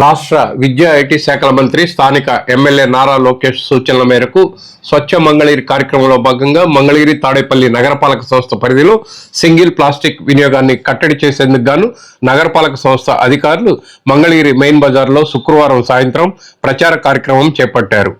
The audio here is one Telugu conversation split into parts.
రాష్ట్ర విద్యా ఐటీ శాఖల మంత్రి స్థానిక ఎమ్మెల్యే నారా లోకేష్ సూచనల మేరకు స్వచ్ఛ మంగళగిరి కార్యక్రమంలో భాగంగా మంగళగిరి తాడేపల్లి నగరపాలక సంస్థ పరిధిలో సింగిల్ ప్లాస్టిక్ వినియోగాన్ని కట్టడి చేసేందుకు గాను నగరపాలక సంస్థ అధికారులు మంగళగిరి మెయిన్ బజార్లో శుక్రవారం సాయంత్రం ప్రచార కార్యక్రమం చేపట్టారు.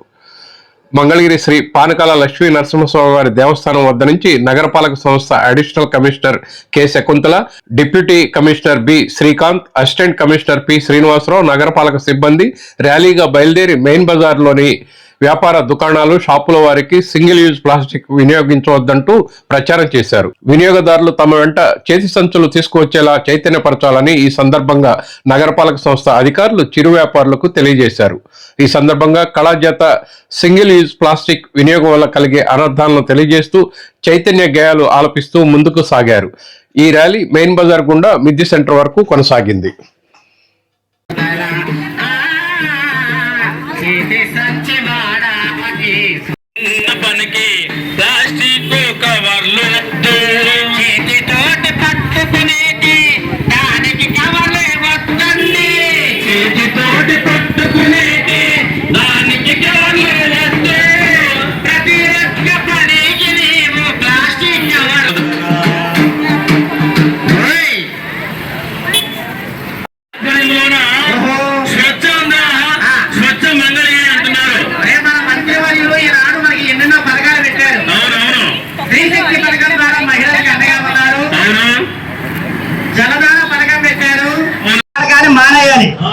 మంగళగిరి శ్రీ పానకాల లక్ష్మీ నరసింహస్వామి వారి దేవస్థానం వద్ద నుంచి నగరపాలక సంస్థ additional commissioner K Shakuntala deputy commissioner B Srikanth assistant commissioner P Srinivasarao నగరపాలక సిబ్బంది ర్యాలీగా బయలుదేరి మెయిన్ బజార్లోని వ్యాపార దుకాణాలు షాపుల వారికి సింగిల్ యూజ్ ప్లాస్టిక్ వినియోగించవద్దంటూ ప్రచారం చేశారు. వినియోగదారులు తమ వెంట చేతి సంచులు తీసుకువచ్చేలా చైతన్యపరచాలని ఈ సందర్భంగా నగరపాలక సంస్థ అధికారులు చిరు వ్యాపారులకు తెలియజేశారు. ఈ సందర్భంగా కళాజాత సింగిల్ యూజ్ ప్లాస్టిక్ వినియోగం వల్ల కలిగే అనర్థాలను తెలియజేస్తూ చైతన్య గేయాలు ఆలపిస్తూ ముందుకు సాగారు. ఈ ర్యాలీ మెయిన్ బజార్ గుండా మిద్ది సెంటర్ వరకు కొనసాగింది.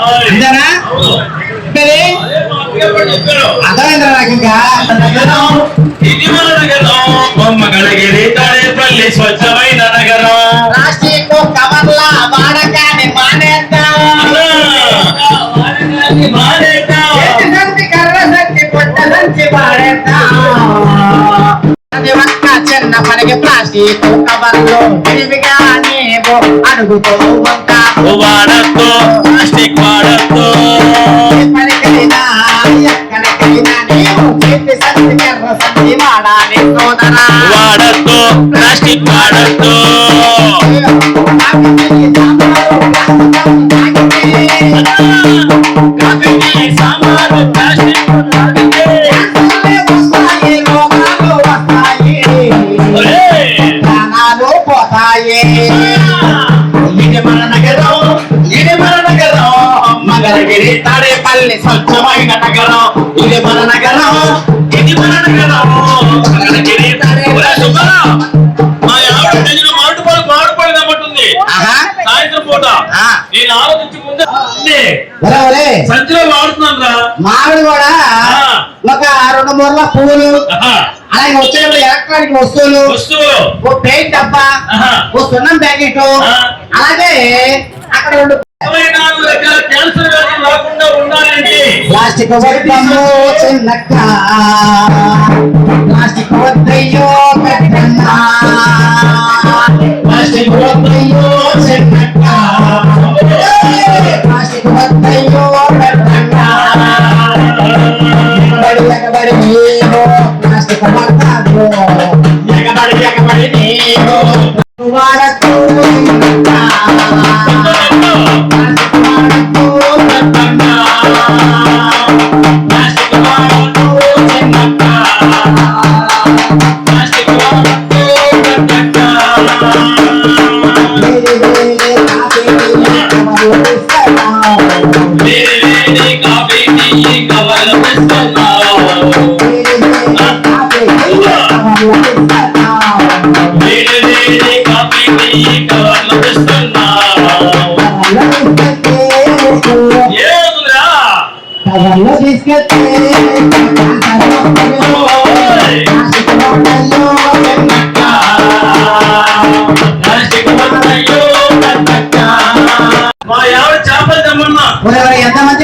అంతేనా? అర్థమైందా నాకు ఇంకా? నగరం బొమ్మగళగిరి తాడేపల్లి స్వచ్ఛమైన నగరం. ప్లాస్టిక్ కవర్ల వాడకాన్ని ఒక్క చిన్న పనికి ప్లాస్టిక్ కవర్లు విరివిగా నీవు అడుగుతూ వాడద్దు ప్లాస్టిక్ వాడద్దు. పనికైనా ఎక్కడికైనా నీవు సంచి కర్ర సంచి వాడాలి సోదరా. వాడద్దు ప్లాస్టిక్ వాడద్దు. తాడేపల్లి స్వచ్ఛమైన నగరం ఇది మన నగరం ఇది మన నగరం మా ఆవిడ తెచ్చిన మామిడి పళ్ళు మామిడి పళ్ళు తెమ్మంటుంది ఆహా. సాయంత్రం పూట ఆ. నేను ఆలోచించి ముందే ఉంది. ఒరే, ఒరే, సంచిలో వాడుతున్నాను రా మామిడి కూడా ఆ. ఒక రెండు మూరల పువ్వులు. అలాగే వచ్చేటప్పుడు ఎలక్ట్రానిక్ వస్తువులు ఓ పెయింట్ డబ్బా. ఓ సున్నం ప్యాకెట్. అలాగే అక్కడ రెండు ప్లాస్టిక్ వద్దమ్మో చిన్నక్క ప్లాస్టిక్ వద్దయ్యో పెద్దన్న. ప్లాస్టిక్ వద్దయ్యో చిన్నక్క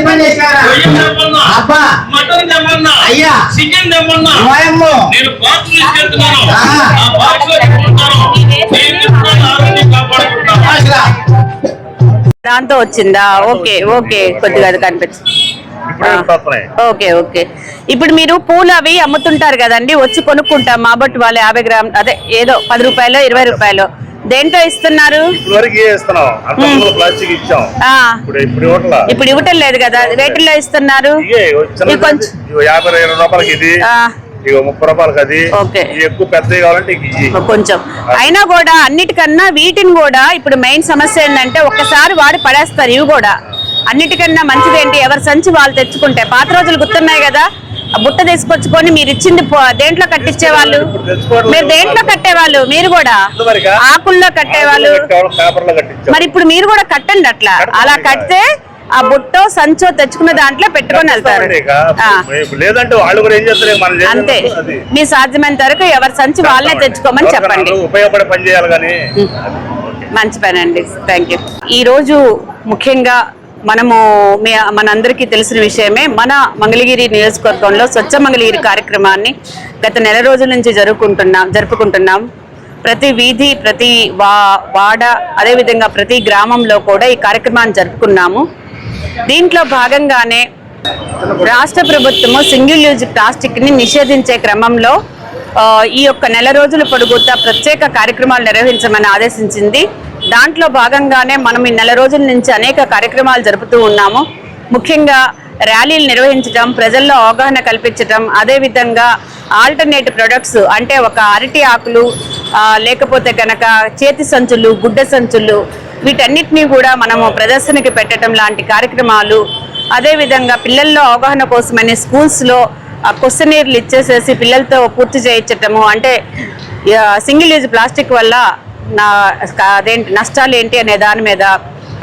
పని చేశారా అబ్బా. మటన్ తెమ్మన్నా అయ్యా. చికెన్ తెమ్మన్నా నేను బాక్స్ తీసుకెళ్తున్నాను ఆ బాక్స్లో దాంతో వచ్చిందా? Okay okay. కొద్దిగా అది కనిపించింది ఓకే ఓకే. ఇప్పుడు మీరు పూలు అవి అమ్ముతుంటారు కదండి వచ్చి కొనుక్కుంటాం. మా బట్టి వాళ్ళు యాభై గ్రామ్ అదే ఏదో పది రూపాయలు ఇరవై రూపాయలు. దేంట్లో ఇస్తున్నారు? ఇప్పుడు ఇవ్వటం లేదు కదా. వేటిల్లో ఇస్తున్నారు. కొంచెం అయినా కూడా అన్నిటికన్నా వీటిని కూడా ఇప్పుడు మెయిన్ సమస్య ఏంటంటే ఒక్కసారి వాడి పడేస్తారు ఇవి కూడా. అన్నిటికన్నా మంచిది ఏంటి ఎవరి సంచి వాళ్ళు తెచ్చుకుంటే? పాత రోజులు గుర్తున్నాయి కదా? ఆ బుట్ట తీసుకొచ్చుకొని మీరు ఇచ్చింది దేంట్లో కట్టించేవాళ్ళు? ఇప్పుడు తెచ్చుకోవడం మీరు దేంట్లో కట్టేవాళ్ళు? మీరు కూడా? ఆకుల్లో కట్టేవాళ్ళు? కట్టించాం మరి ఇప్పుడు మీరు కూడా కట్టండి అట్లా. అలా కడితే ఆ బుట్టో సంచో తెచ్చుకున్న దాంట్లో పెట్టుకొని వెళ్తారు. లేదంటే వాళ్ళు కూడా ఏం చేస్తారు? మనం చేసేది అంతే. మీ సాధ్యమైనంత వరకు ఎవరి సంచి వాళ్ళే తెచ్చుకోమని చెప్పండి. అందరూ ఉపయోగపడే పని చేయాలి కానీ. మంచి పని అండి. Thank you. ఈరోజు ముఖ్యంగా మనము మీ మనందరికీ తెలిసిన విషయమే మన మంగళగిరి నియోజకవర్గంలో స్వచ్ఛ మంగళగిరి కార్యక్రమాన్ని గత నెల రోజుల నుంచి జరుపుకుంటున్నాం జరుపుకుంటున్నాం. ప్రతి వీధి ప్రతి వా వాడ అదేవిధంగా ప్రతి గ్రామంలో కూడా ఈ కార్యక్రమాన్ని జరుపుకున్నాము. దీంట్లో భాగంగానే రాష్ట్ర ప్రభుత్వము సింగిల్ యూజ్ ప్లాస్టిక్ని నిషేధించే క్రమంలో ఈ యొక్క నెల రోజుల పొడుగుతా ప్రత్యేక కార్యక్రమాలు నిర్వహించమని ఆదేశించింది. దాంట్లో భాగంగానే మనం ఈ నెల రోజుల నుంచి అనేక కార్యక్రమాలు జరుపుతూ ఉన్నాము. ముఖ్యంగా ర్యాలీలు నిర్వహించడం ప్రజల్లో అవగాహన కల్పించడం అదేవిధంగా ఆల్టర్నేట్ ప్రొడక్ట్స్ అంటే ఒక అరటి ఆకులు లేకపోతే కనుక చేతి సంచులు గుడ్డ సంచులు వీటన్నిటినీ కూడా మనము ప్రదర్శనకి పెట్టడం లాంటి కార్యక్రమాలు. అదేవిధంగా పిల్లల్లో అవగాహన కోసమని స్కూల్స్లో క్వశ్చనీర్లు ఇచ్చేసేసి పిల్లలతో పూర్తి చేయించటము అంటే సింగిల్ యూజ్ ప్లాస్టిక్ వల్ల నా అదేంటి నష్టాలు ఏంటి అనే దాని మీద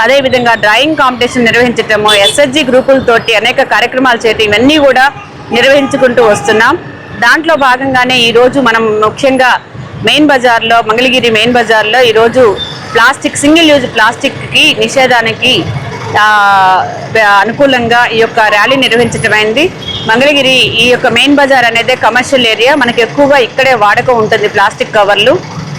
అదేవిధంగా డ్రాయింగ్ కాంపిటీషన్ నిర్వహించటము ఎస్ఎస్జి గ్రూపులతోటి అనేక కార్యక్రమాలు చేయటం ఇవన్నీ కూడా నిర్వహించుకుంటూ వస్తున్నాం. దాంట్లో భాగంగానే ఈరోజు మనం ముఖ్యంగా మెయిన్ బజార్లో మంగళగిరి మెయిన్ బజార్లో ఈరోజు ప్లాస్టిక్ సింగిల్ యూజ్ ప్లాస్టిక్కి నిషేధానికి అనుకూలంగా ఈ యొక్క ర్యాలీ నిర్వహించటమైంది మంగళగిరి ఈ యొక్క మెయిన్ బజార్ అనేది కమర్షియల్ ఏరియా. మనకి ఎక్కువగా ఇక్కడే వాడకం ఉంటుంది ప్లాస్టిక్ కవర్లు.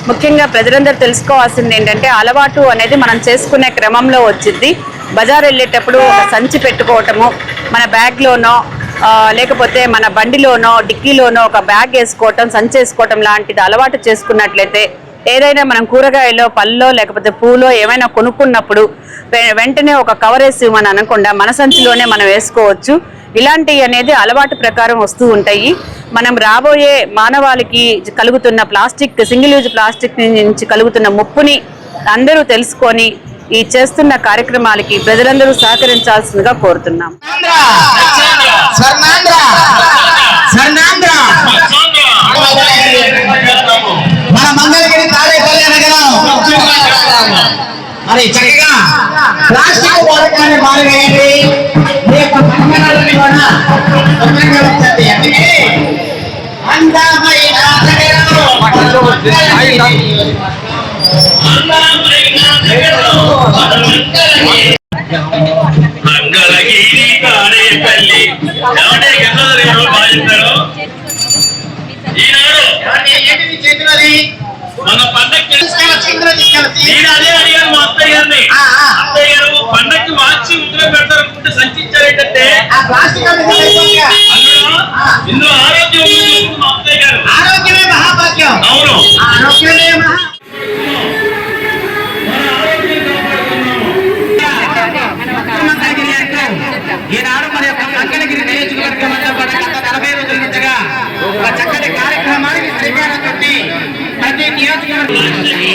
ముఖ్యంగా ప్రజలందరూ తెలుసుకోవాల్సింది ఏంటంటే అలవాటు అనేది మనం చేసుకునే క్రమంలో వచ్చింది. బజార్ వెళ్ళేటప్పుడు ఒక సంచి పెట్టుకోవటము మన బ్యాగ్లోనో లేకపోతే మన బండిలోనో డిక్కీలోనో ఒక బ్యాగ్ వేసుకోవటం సంచి వేసుకోవటం లాంటిది అలవాటు చేసుకున్నట్లయితే ఏదైనా మనం కూరగాయలో పళ్ళో లేకపోతే పూలో ఏమైనా కొనుక్కున్నప్పుడు వె- వెంటనే ఒక కవర్ వేసి మనం అనకుండా మన సంచిలోనే మనం వేసుకోవచ్చు. ఇలాంటివి అనేది అలవాటు ప్రకారం వస్తూ ఉంటాయి. మనం రాబోయే మానవాళికి కలుగుతున్న ప్లాస్టిక్ సింగిల్ యూజ్ ప్లాస్టిక్ నుంచి కలుగుతున్న ముప్పుని అందరూ తెలుసుకొని ఈ చేస్తున్న కార్యక్రమాలకి ప్రజలందరూ సహకరించాల్సిందిగా కోరుతున్నాం. మన మంగళగిరి తాడేపల్లి నగరం మరి చక్కగా ప్లాస్టిక్ వాడకాన్ని మానివేయండి పట్టణాలను కూడా స్వచ్ఛంగా ఉంచండి అందుకే అందమైన మంగళగిరి తాడేపల్లి ఈనాడు మన పండగ తీసుకెళ్ళి అదే మా అత్తయ్య గారిని అత్తయ్య గారు పండగకి ఇందులో ఆరోగ్యం ఆరోగ్యమే మహాభాగ్యం. అవును. ఆరోగ్యమే మహా ఈనాడు మన యొక్క మంగళగిరి నియోజకవర్గం అంతా కూడా గత నలభై రోజుల నుంచిగా ఒక చక్కటి కార్యక్రమానికి శ్రీకారం చుట్టి ప్రతి నియోజకవర్గానికి